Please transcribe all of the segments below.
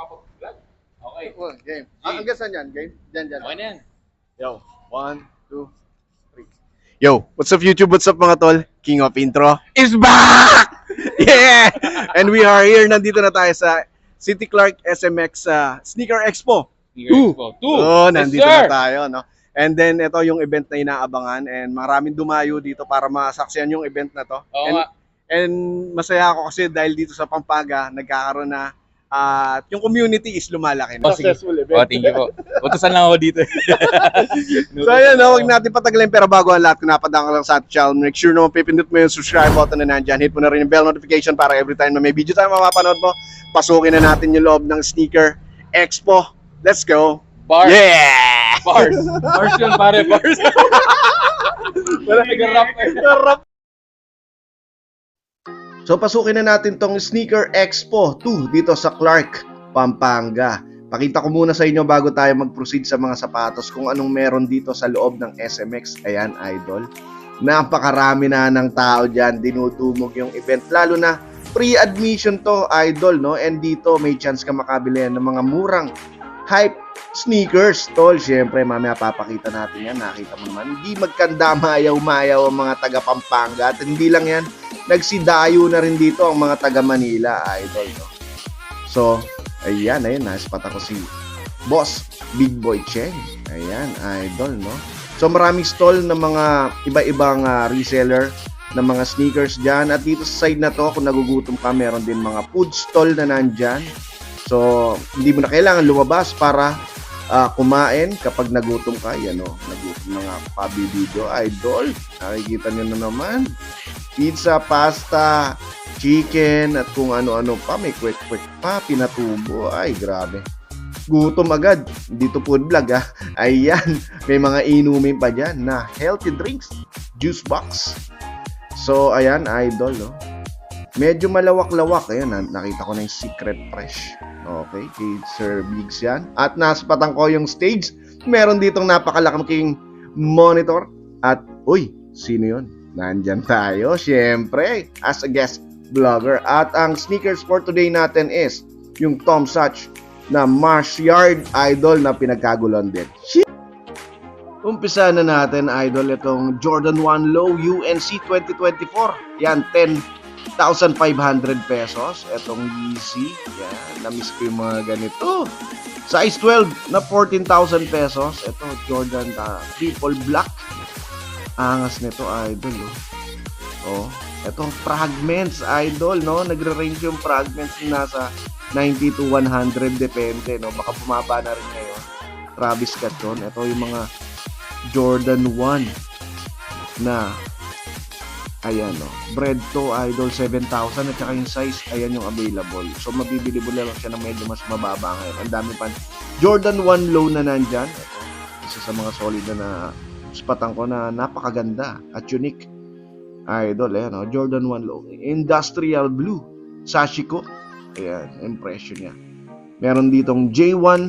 makapag-vlog. Okay. Oh, game. Ah, hanggang saan yan? Game? Diyan, diyan. Okay na yan. Yo, one, two, three. Yo, what's up YouTube? What's up mga tol? King of Intro is back! yeah! And we are here. Nandito na tayo sa City Clark SMX uh, Sneaker Expo. Sneaker Two. Expo. Two. Oh, Yes, nandito sir. na tayo, no? And then, ito yung event na inaabangan and maraming dumayo dito para masaksiyan yung event na to. Oo and, nga. and masaya ako kasi dahil dito sa Pampanga, nagkakaroon na at yung community is lumalaki. Sige. Successful Oh, thank you po. Utusan lang ako dito. So ayan, no, huwag natin patagalin pero bago ang lahat, kung napadaan ka lang sa ating channel, make sure naman pipindot mo yung subscribe button na nandyan. Hit mo na rin yung bell notification para every time na may video tayo mapapanood mo, pasukin na natin yung loob ng sneaker expo. Let's go! Bars. Yeah! Bars. Bars yun, pare. Bars. Wala Nag-rap. Nag-rap. So pasukin na natin tong Sneaker Expo 2 dito sa Clark, Pampanga. Pakita ko muna sa inyo bago tayo mag-proceed sa mga sapatos kung anong meron dito sa loob ng SMX. Ayan, idol. Napakarami na ng tao dyan, dinudumog yung event. Lalo na free admission to, idol, no? And dito may chance ka makabili ng mga murang hype sneakers, tol. Siyempre, mamaya papakita natin yan. Nakita mo naman. Hindi magkanda mayaw-mayaw ang mga taga Pampanga. At hindi lang yan, nagsidayo na rin dito ang mga taga Manila, idol. No? So, ayan, ayun, naspat ako si Boss Big Boy Cheng. Ayan, idol, no? So, maraming stall ng mga iba-ibang ah, reseller ng mga sneakers dyan. At dito sa side na to, kung nagugutom ka, meron din mga food stall na nandyan. So, hindi mo na kailangan lumabas para ah, kumain kapag nagutom ka. Yan o, nagutom na nga pabi video. Idol, nakikita nyo na naman. Pizza, pasta, chicken, at kung ano-ano pa. May quick-quick pa, pinatubo. Ay, grabe. Gutom agad. Dito food vlog ah. Ayan, may mga inumin pa dyan na healthy drinks. Juice box. So, ayan, idol, no? Medyo malawak-lawak. Ayan, na- nakita ko na yung secret fresh. Okay, kay Sir Biggs yan. At naspatan ko yung stage. Meron ditong napakalaking monitor. At, uy, sino yun? Nandyan tayo, syempre, as a guest vlogger. At ang sneakers for today natin is yung Tom Such na Marsh Yard Idol na pinagkagulan din. Shit! Umpisa na natin, Idol, itong Jordan 1 Low UNC 2024. Yan, 10,500 pesos. Itong Yeezy. Yan, na-miss ko yung mga ganito. Size 12 na 14,000 pesos. Ito, Jordan uh, Triple Black. Angas nito, Idol. Oh. oh. Ito, fragments, Idol, no? Nagre-range yung fragments nasa 90 to 100 depende no baka bumaba na rin ngayon Travis Scott yun ito yung mga Jordan 1 na ayan no bread to idol 7,000 at saka yung size ayan yung available so mabibili mo lang siya na medyo mas mababa ngayon ang dami pa Jordan 1 low na nandyan ito isa sa mga solid na, na spatan ko na napakaganda at unique idol ayan no Jordan 1 low industrial blue Sashiko Ayan, impression niya. Meron ditong J1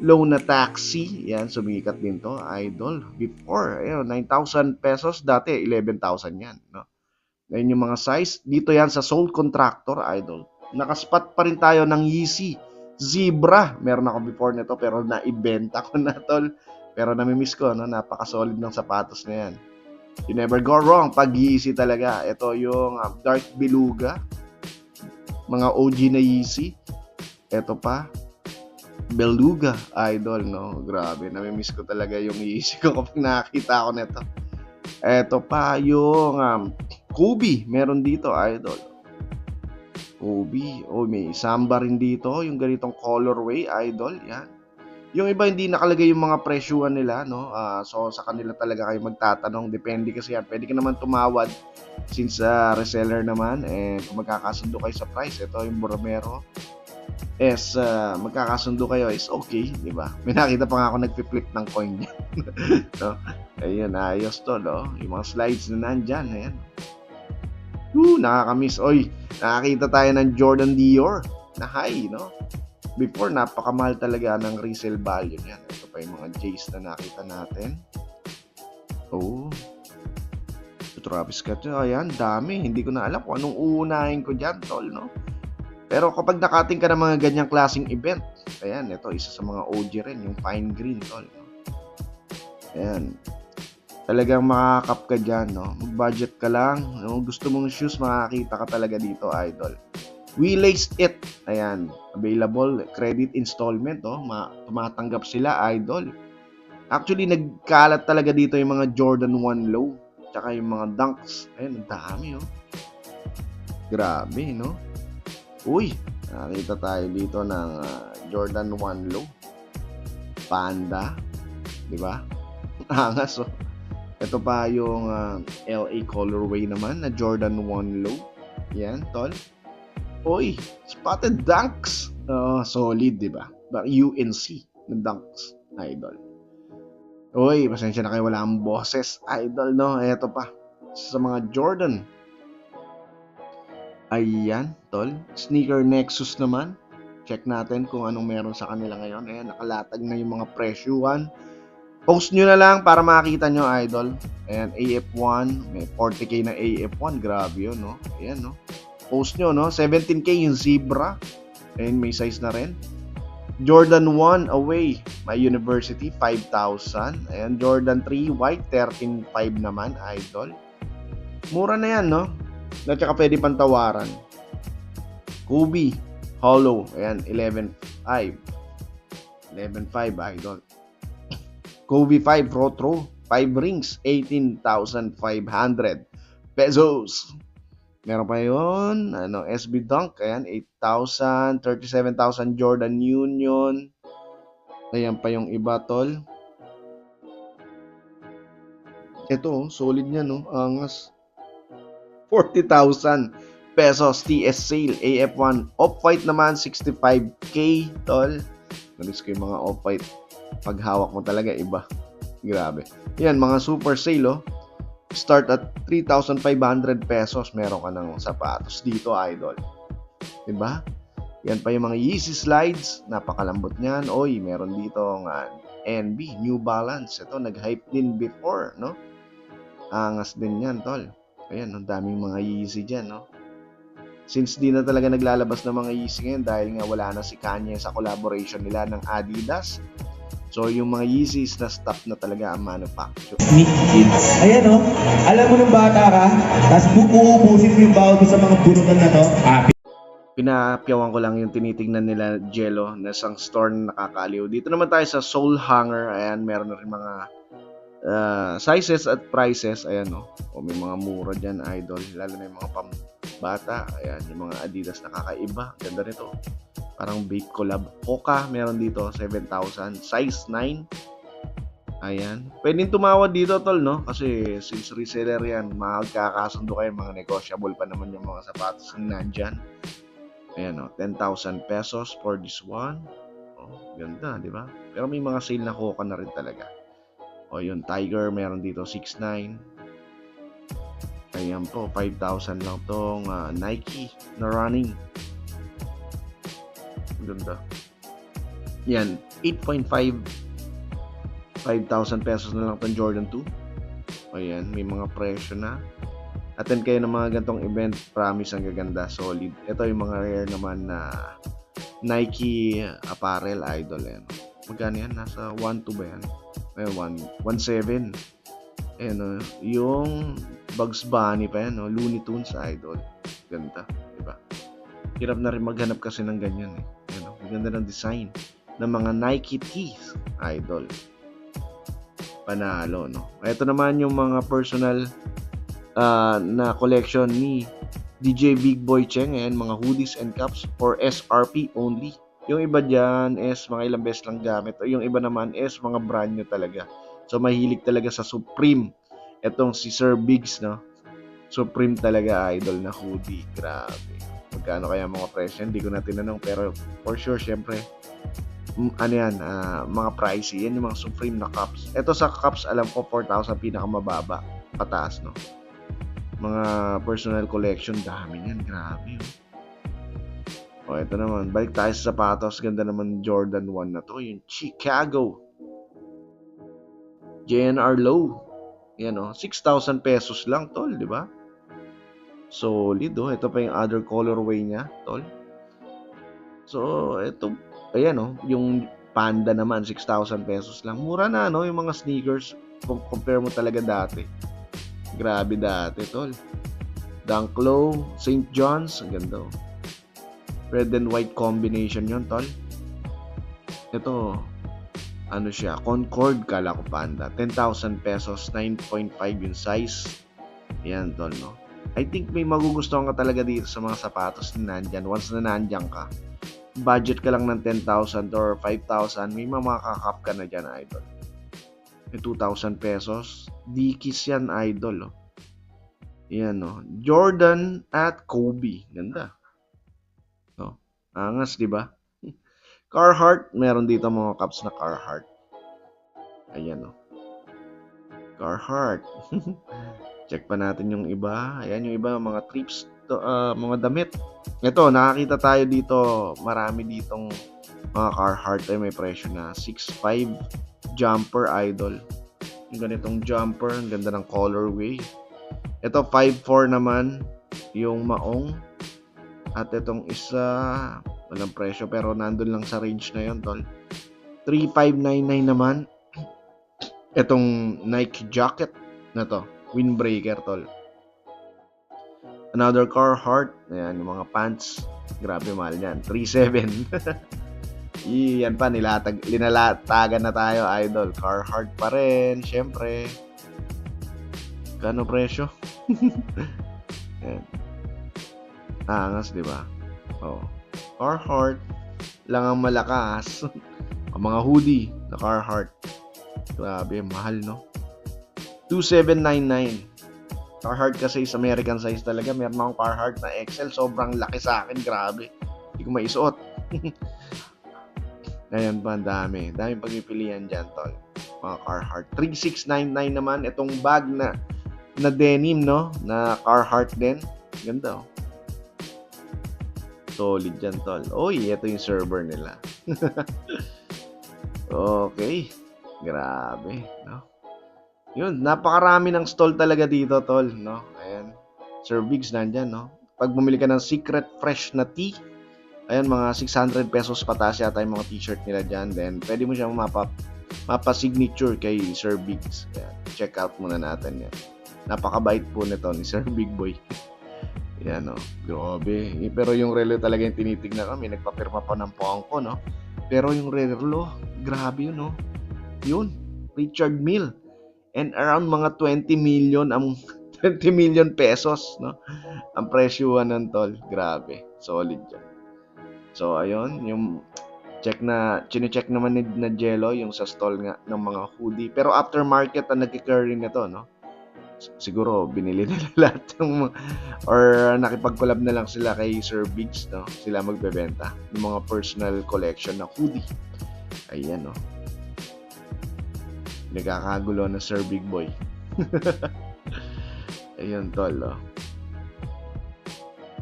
low na taxi. Yan, sumikat din to. Idol. Before, ayan, 9,000 pesos. Dati, 11,000 yan. No? Ayan yung mga size. Dito yan sa Soul Contractor, Idol. Nakaspot pa rin tayo ng Yeezy. Zebra. Meron ako before nito pero naibenta ko na tol. Pero namimiss ko, no? napaka-solid ng sapatos na yan. You never go wrong pag Yeezy talaga. Ito yung um, Dark Beluga mga OG na Yeezy. Ito pa, Beluga Idol, no? Grabe, namimiss ko talaga yung Yeezy ko kapag nakakita ko nito. Ito pa yung um, Kobe, meron dito, Idol. Kobe, oh may Samba rin dito, yung ganitong colorway, Idol, yan. Yung iba hindi nakalagay yung mga presyuhan nila, no? Ah, so sa kanila talaga kayo magtatanong, depende kasi yan. Pwede ka naman tumawad since uh, reseller naman and kung magkakasundo kayo sa price, ito yung Borromero is uh, magkakasundo kayo is okay, di ba? May nakita pa nga ako nagpi-flip ng coin niya. no? Ayun, ayos to, no? Yung mga slides na nandyan, ayan. Woo, nakakamiss. Oy, nakakita tayo ng Jordan Dior na high, no? Before, napakamahal talaga ng resale value niyan. Ito pa yung mga J's na nakita natin. Oh, Travis Scott. Ayan, dami. Hindi ko na alam kung anong uunahin ko dyan, tol, no? Pero kapag nakating ka ng mga ganyang klaseng event, ayan, ito, isa sa mga OG rin, yung fine green, tol. no? Ayan. Talagang makakap ka dyan, no? Mag-budget ka lang. Kung gusto mong shoes, makakita ka talaga dito, idol. We laced it. Ayan. Available. Credit installment, oh. Ma tumatanggap sila, idol. Actually, nagkalat talaga dito yung mga Jordan 1 low. Tsaka yung mga dunks. Ayan, ang dami, oh. Grabe, no? Uy, nakita tayo dito ng ah, Jordan 1 low. Panda. Di ba? Angas, oh. Ito pa yung ah, LA colorway naman na Jordan 1 low. Yan, tol. Uy, spotted dunks. Oh, solid, di ba? Ba- UNC na dunks, idol. Uy, pasensya na kayo wala ang boses, idol, no? Eto pa, sa mga Jordan. Ayan, tol. Sneaker Nexus naman. Check natin kung anong meron sa kanila ngayon. Ayan, nakalatag na yung mga presyuhan. Post nyo na lang para makita nyo, idol. Ayan, AF1. May 40k na AF1. Grabe yun, no? Ayan, no? Post nyo, no? 17k yung Zebra. Ayan, may size na rin. Jordan 1 away. My University, 5,000. Ayan, Jordan 3 white, 13.5 naman, idol. Mura na yan, no? At saka pwede pang tawaran. Kobe, hollow. Ayan, 11.5. 11.5, idol. Kobe 5 Rotro, 5 rings, 18,500 pesos. Meron pa yun, ano, SB Dunk, ayan, 8,000, 37,000 Jordan Union. Ayan pa yung iba, tol. Ito, oh, solid niya, no? Angas. 40,000 pesos TS sale. AF1 off-white naman, 65k, tol. Nalis ko yung mga off-white. Pag hawak mo talaga, iba. Grabe. Yan, mga super sale, oh. Start at 3,500 pesos. Meron ka ng sapatos dito, idol. Diba? Yan pa yung mga Yeezy slides. Napakalambot niyan. Oy, meron dito nga NB, New Balance. Ito, nag-hype din before, no? Angas din yan, tol. Ayan, ang daming mga Yeezy dyan, no? Since di na talaga naglalabas ng mga Yeezy ngayon dahil nga wala na si Kanye sa collaboration nila ng Adidas. So, yung mga Yeezys na stop na talaga ang manufacture. Sneak kids. Ayan o. Alam mo nung bata ka, tapos uubusin mo yung bawat mo sa mga bunutan na to. Ah, Pinapyawan ko lang yung tinitingnan nila Jello na isang store na nakakaliw. Dito naman tayo sa Soul Hanger. Ayan, meron na rin mga uh, sizes at prices. Ayan o. O may mga mura dyan, idol. Lalo na yung mga pambata. Ayan, yung mga Adidas na kakaiba. Ganda nito. Parang bake collab. Hoka, meron dito, 7,000. Size 9. Ayan. Pwedeng tumawad dito, tol, no? Kasi since reseller yan, magkakasundo kayo, mga negotiable pa naman yung mga sapatos na nandyan. Ayan, o. 10,000 pesos for this one. Oh, ganda, di ba? Pero may mga sale na Hoka na rin talaga. O, yun, Tiger, meron dito 6,900. Ayan po, 5,000 lang tong ah, Nike na running. Ganda. Yan, 8.5 5,000 pesos na lang tong Jordan 2. Ayan, may mga presyo na. Attend kayo ng mga gantong event, promise ang gaganda, solid. Ito yung mga rare naman na Nike apparel idol yan. Magkano yan? Nasa 1.2 ba yan? Ay, 1, 1.7. Ayan, oh, yung Bugs Bunny pa yan, oh, Looney Tunes idol. Ganda, di ba? Hirap na rin maghanap kasi ng ganyan eh. Maganda ng design ng mga Nike tees, idol. Panalo, no? Ito naman yung mga personal ah, na collection ni DJ Big Boy Cheng. Ayan, mga hoodies and caps for SRP only. Yung iba dyan is mga ilang beses lang gamit. O yung iba naman is mga brand new talaga. So, mahilig talaga sa Supreme. Etong si Sir Biggs, no? Supreme talaga idol na hoodie. Grabe. Magkano kaya mga presyo? Hindi ko na tinanong. Pero for sure, syempre, ano yan, ah, mga pricey. Yan yung mga Supreme na cups. Ito sa cups, alam ko 4,000 pinakamababa. Pataas, no? Mga personal collection, dami yan. Grabe, oh. O, ito naman. Balik tayo sa sapatos. Ganda naman Jordan 1 na to. Yung Chicago. JNR Low. Yan, oh. 6,000 pesos lang, tol. Di ba? Solid, oh. Ito pa yung other colorway niya, tol. So, ito, ayan oh, yung Panda naman, 6,000 pesos lang. Mura na, no? Yung mga sneakers, compare mo talaga dati. Grabe dati, tol. Dunk Low, St. John's, ang ganda oh. Red and white combination yon tol. Ito, ano siya, Concord, kala ko panda. 10,000 pesos, 9.5 yung size. Yan, tol, no? I think may magugustuhan ka talaga dito sa mga sapatos na nandyan. Once na nandyan ka, budget ka lang ng 10,000 or 5,000, may mga makakap ka na dyan, idol. May 2,000 pesos. Dickies yan, idol, oh. Yan, no? Jordan at Kobe. Ganda. No? Angas, di ba? Carhartt, meron dito mga cups na Carhartt. Ayan, no? Carhartt. Check pa natin yung iba. Ayan yung iba, mga trips, to, ah, mga damit. Ito, nakakita tayo dito, marami ditong mga Carhartt ay may presyo na 6.5 jumper idol. Yung ganitong jumper, ang ganda ng colorway. Ito 5.4 naman yung maong. At itong isa, walang presyo pero nandun lang sa range na yon tol. 3.599 naman. Itong Nike jacket na to, windbreaker tol. Another Carhartt, ayan yung mga pants. Grabe mahal yan, 3.7. Yan pa, nilatag, linalatagan na tayo, idol. Carhartt pa rin, syempre. Kano presyo? Yan. Angas, di ba? Oh. Carhartt lang ang malakas. ang mga hoodie na Carhartt. Grabe, mahal, no? 2799. Carhartt kasi is American size talaga. Meron akong Carhartt na XL. Sobrang laki sa akin. Grabe. Hindi ko maisuot. Ngayon pa, ang dami. Dami pagpipilian dyan, tol. Mga Carhartt. 3699 naman. Itong bag na na denim, no? Na Carhartt din. Ganda, oh. Solid dyan, tol. Oy, ito yung server nila. okay. Grabe, no? Yun, napakarami ng stall talaga dito, tol, no? Ayan. Sir Biggs nandyan, no? Pag bumili ka ng Secret Fresh na tea, ayan, mga 600 pesos pataas yata yung mga t-shirt nila dyan. Then, pwede mo siyang mapa, mapa-signature kay Sir Biggs. Ayan, check out muna natin yan. Napakabait po nito ni Sir Big Boy. Yan, no? Grabe. Eh, Pero yung relo talaga yung tinitignan kami. Nagpapirma pa ng poang ko, no? Pero yung relo, grabe yun, no? Yun, Richard Mill. And around mga 20 million ang 20 million pesos, no? Ang presyuhan ng tol. Grabe. Solid yan. So, ayun, yung check na, chine-check naman ni na Jello yung sa stall nga ng mga hoodie. Pero aftermarket ang nagki-carry nito, no? Siguro, binili nila lahat ng or nakipag-collab na lang sila kay Sir Biggs, no? Sila magbebenta ng mga personal collection na hoodie. Ayan, no? Nagkakagulo na Sir Big Boy. Ayun, tol, oh.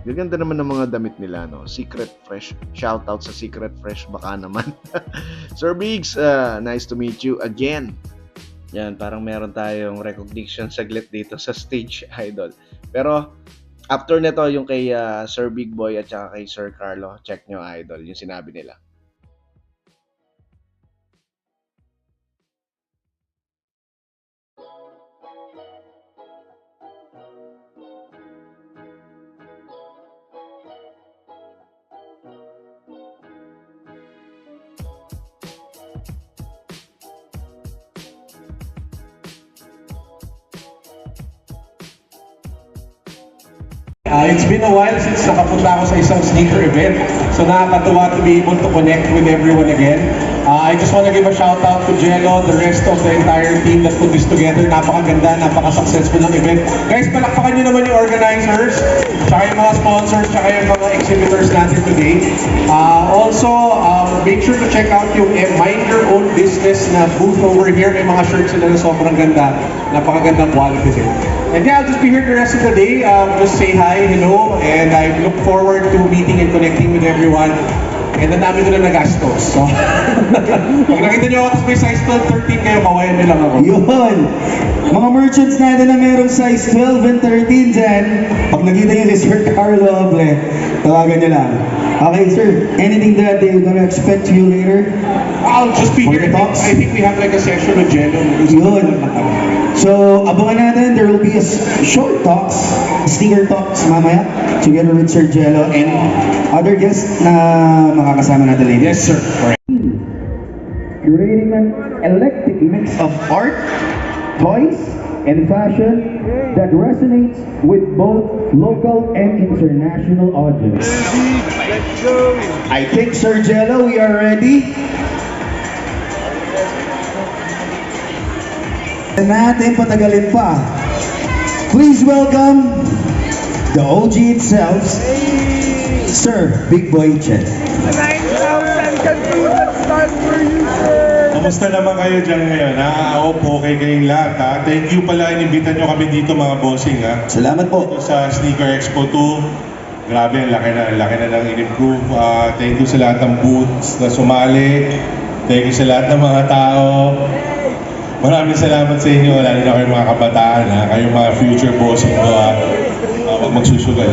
Gaganda naman ng mga damit nila, no? Secret Fresh. Shout out sa Secret Fresh baka naman. Sir Biggs, uh, nice to meet you again. Yan, parang meron tayong recognition saglit dito sa stage, idol. Pero, after nito, yung kay uh, Sir Big Boy at saka kay Sir Carlo, check nyo, idol, yung sinabi nila. Uh, it's been a while since nakapunta ako sa isang sneaker event. So nakakatuwa to be able to connect with everyone again. Uh, I just want to give a shout out to Jello, the rest of the entire team that put this together. Napakaganda, napaka-successful ng event. Guys, palakpakan nyo naman yung organizers, tsaka yung mga sponsors, tsaka yung mga exhibitors natin today. Uh, also, um, make sure to check out yung eh, Mind Your Own Business na booth over here. May mga shirts sila na sobrang ganda. Napakagandang quality din. And yeah, I'll just be here the rest of the day. Um, just say hi, hello, and I look forward to meeting and connecting with everyone. And ang dami ko na nagastos. So, pag nakita nyo ako tapos may size 12, 13 kayo, kawayan nyo lang ako. Yun! Mga merchants natin na merong size 12 and 13 dyan, pag nakita nyo si Sir Carlo Oble, tawagan nyo lang. Okay, sir, anything that they're gonna expect you later? I'll just be For here. talks? I think we have like a session with Jello. Yun. So, abangan natin, there will be a short talks, sneaker talks mamaya, together with Sir Jello and other guests na makakasama natin later. Yes, sir. Correct. Creating an eclectic mix of art, toys, and fashion that resonates with both local and international audience. I think, Sir Jello, we are ready. natin patagalin pa. Please welcome the OG itself, Sir Big Boy Chen. 9,000 consumers start for you, sir. Kamusta naman kayo dyan ngayon? Ha? Po, okay kayong lahat ha. Thank you pala, inimbitan nyo kami dito mga bossing ha. Salamat po. Dito sa Sneaker Expo 2. Grabe, ang laki na, laki na ng in-improve. Ah, thank you sa lahat ng booths na sumali. Thank you sa lahat ng mga tao. Maraming salamat sa inyo, lalo na kayong mga kabataan ha. Kayong mga future bossing ko ha. Uh, wag magsusugal.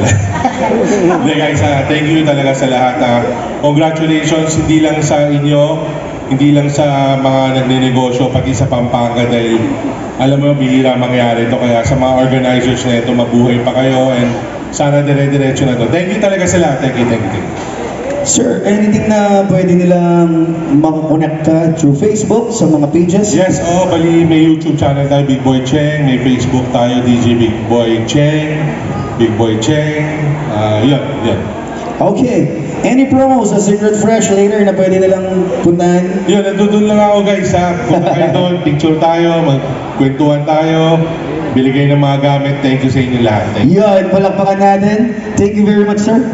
Hindi guys, ah, thank you talaga sa lahat. ah. Congratulations, hindi lang sa inyo, hindi lang sa mga nagnenegosyo, pati sa Pampanga dahil alam mo, bihira mangyari ito. Kaya sa mga organizers na ito, mabuhay pa kayo and sana dire-diretso na to. Thank you talaga sa lahat. Thank you, thank you, thank you. Sir, anything na pwede nilang makakonect ka through Facebook sa mga pages? Yes, oh, bali may YouTube channel tayo, Big Boy Cheng. May Facebook tayo, DJ Big Boy Cheng. Big Boy Cheng. Ah, yun, yun. Okay. Any promos sa Secret Fresh later na pwede nilang puntahan? Yun, nandun lang ako guys ha. Punta kayo doon, picture tayo, magkwentuhan tayo, biligay ng mga gamit. Thank you sa inyo lahat. Thank you. Yun, palakpakan natin. Thank you very much, sir.